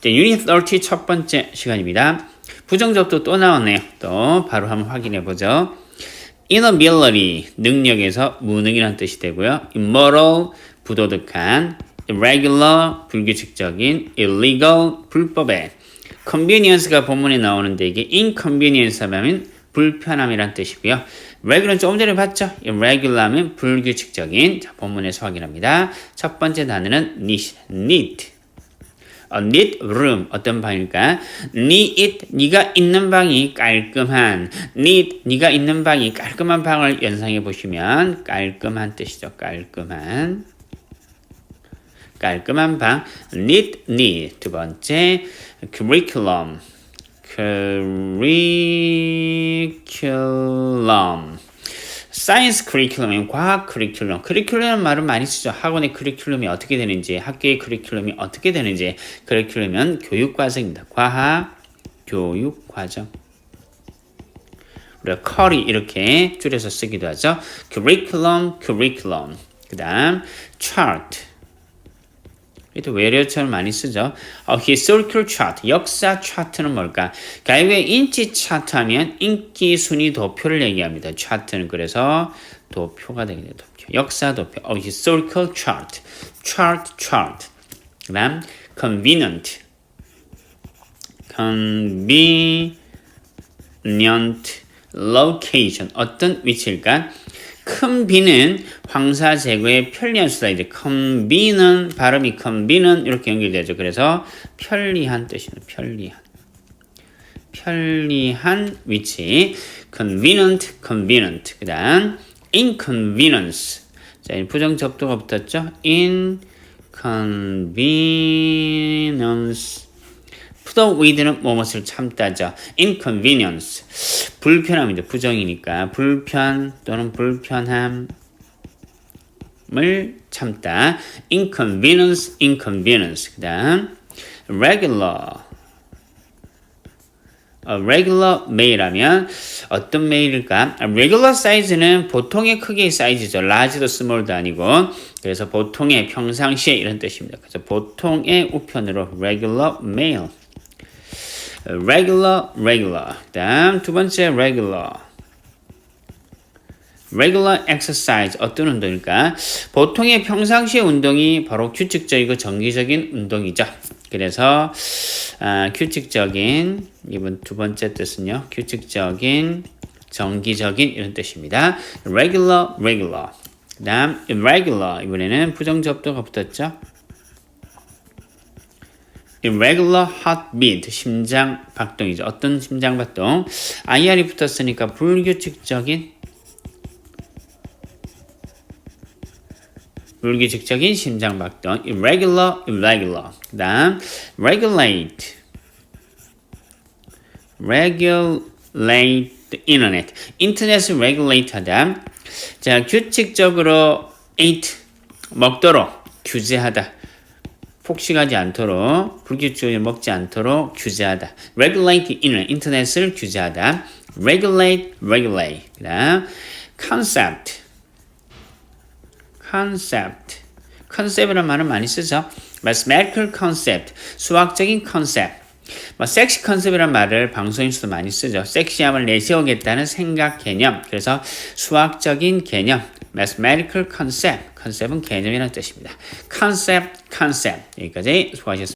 자, 유닛 30 첫 번째 시간입니다. 부정접도 또 나왔네요. 또 바로 한번 확인해 보죠. inability 능력에서 무능이라는 뜻이 되고요. immoral 부도덕한 irregular 불규칙적인 illegal 불법의 convenience가 본문에 나오는데 이게 inconvenience 하면 불편함이란 뜻이고요. regular은 조금 전에 봤죠? irregular 하면 불규칙적인 자, 본문에서 확인합니다. 첫 번째 단어는 need, need. A neat room 어떤 방일까? neat 네가 있는 방이 깔끔한 neat 네가 있는 방이 깔끔한 방을 연상해 보시면 깔끔한 뜻이죠. 깔끔한. 깔끔한 방. neat neat 두 번째 curriculum. curriculum 사이언스 커리큘럼은 과학 커리큘럼. 커리큘럼 말은 많이 쓰죠. 학원의 커리큘럼이 어떻게 되는지, 학교의 커리큘럼이 어떻게 되는지. 커리큘럼은 교육 과정입니다. 과학 교육 과정. 우리가 커리 이렇게 줄여서 쓰기도 하죠. curriculum, curriculum. 그다음 또 외래어처럼 많이 쓰죠. 어, historical chart, 역사 차트는 뭘까? 결국에 인기 차트 하면 인기 순위 도표를 얘기합니다. 차트는 그래서 도표가 되겠네요. 도표. 역사 도표. 어, historical chart, chart, chart. 그 다음 convenient, convenient location. 어떤 위치일까? 큰 비는 황사 제거에 편리한 수다. 이제 큰 비는 발음이 큰 비는 이렇게 연결되죠. 그래서 편리한 뜻이에요. 편리한. 편리한 위치. convenient, convenient. 그 다음 inconvenience. 자, 부정 접두가 붙었죠. inconvenience. Up with는 무엇을 참다죠. inconvenience. 불편함이죠. 부정이니까. 불편 또는 불편함 을 참다. inconvenience, inconvenience. 그 다음, regular. 어, regular mail하면 어떤 메일일까? regular size는 보통의 크기의 사이즈죠. large도 small도 아니고 그래서 보통의 평상시에 이런 뜻입니다. 그래서 보통의 우편으로 regular mail. Regular, regular. 다음 두 번째 regular. regular exercise 어떤 운동일까? 보통의 평상시의 운동이 바로 규칙적이고 정기적인 운동이죠. 그래서 아, 규칙적인 이번 두 번째 뜻은요. 규칙적인 정기적인 이런 뜻입니다. regular, regular. 그다음 irregular 이번에는 부정접두가 붙었죠. Irregular heartbeat 심장 박동이죠. 어떤 심장 박동? IR이 붙었으니까 불규칙적인 불규칙적인 심장 박동 irregular irregular 그다음 regulate regulate the internet 인터넷을 regulate 하다 자 규칙적으로 eat 먹도록 규제하다 폭식하지 않도록 불규칙적으로 먹지 않도록 규제하다. regulate internet 인터넷을 규제하다. regulate regulate 그다음 concept concept 컨셉이라는 말은 많이 쓰죠. mathematical concept 수학적인 컨셉 뭐 섹시 컨셉이라는 말을 방송에서도 많이 쓰죠. 섹시함을 내세우겠다는 생각 개념. 그래서 수학적인 개념 mathematical concept. 컨셉은 개념이라는 뜻입니다. concept, concept. 여기까지 수고하셨습니다.